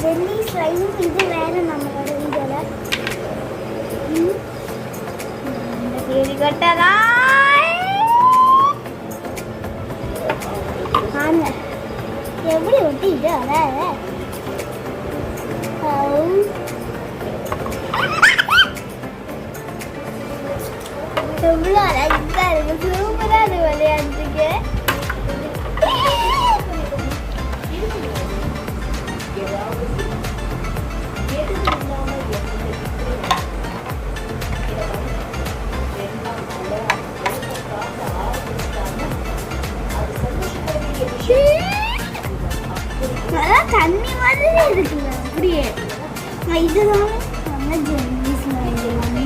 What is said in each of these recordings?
Jelly slime இது வேறு நம்மளோட வீடியோவில் எப்படி ஒட்டி இது? அதாவது எவ்வளோ அழகா இருக்கு. சூப்பராக இருக்கு விளையாட்டுக்கு தண்ணி மாதிரி இருக்குல்ல அப்படியே. இதுதான் நம்ம ஜெல்லிஸ்ல எல்லாமே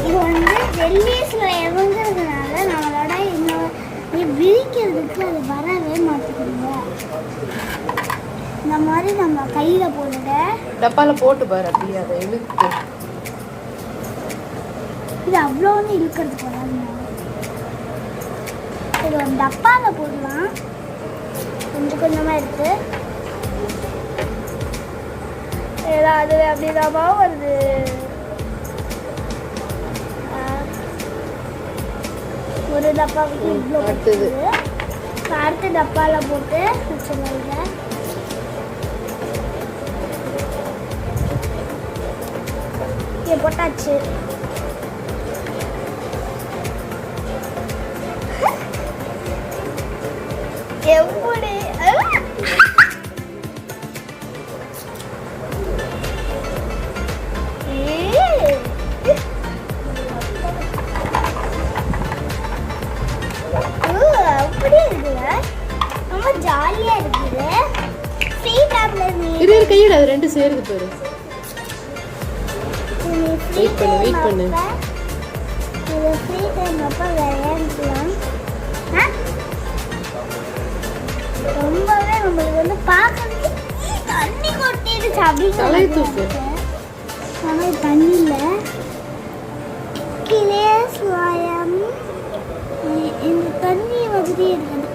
இது வந்து ஜெல்லிஸ்ல இறங்குறதுனால நம்மளோட இன்னும் விரிக்கிறதுக்கு அது வரவே மாட்டேங்குது இந்த மாதிரி நம்ம கையில போட்டுட டப்பால போட்டு பாரு அப்படியே அதை இழுத்து. இது அவ்வளோ ஒன்று இழுக்கிறதுக்கு வராதுங்க இது ஒரு டப்பாவில் போடலாம். கொஞ்சம் கொஞ்சமாக இருக்கு ஏதாவது அப்படிதாம்மா வருது. ஒரு டப்பாவுக்கு இவ்வளோ அடுத்தது. அடுத்த டப்பாவில் போட்டு இதை இங்கே போட்டாச்சு. எப்படி இரு இரு கையில அது ரெண்டு சேருது பாரு. Wait பண்ணு, wait பண்ணு. ரொம்பவே நம்மளுக்கு வந்து பார்க்கறதுக்கு தண்ணி கொட்டிடுச்சு அப்படின்னு. ஆனால் தண்ணி இல்லை கிளே ஸ்லாயம் இந்த தண்ணி மாதிரி இருக்கு.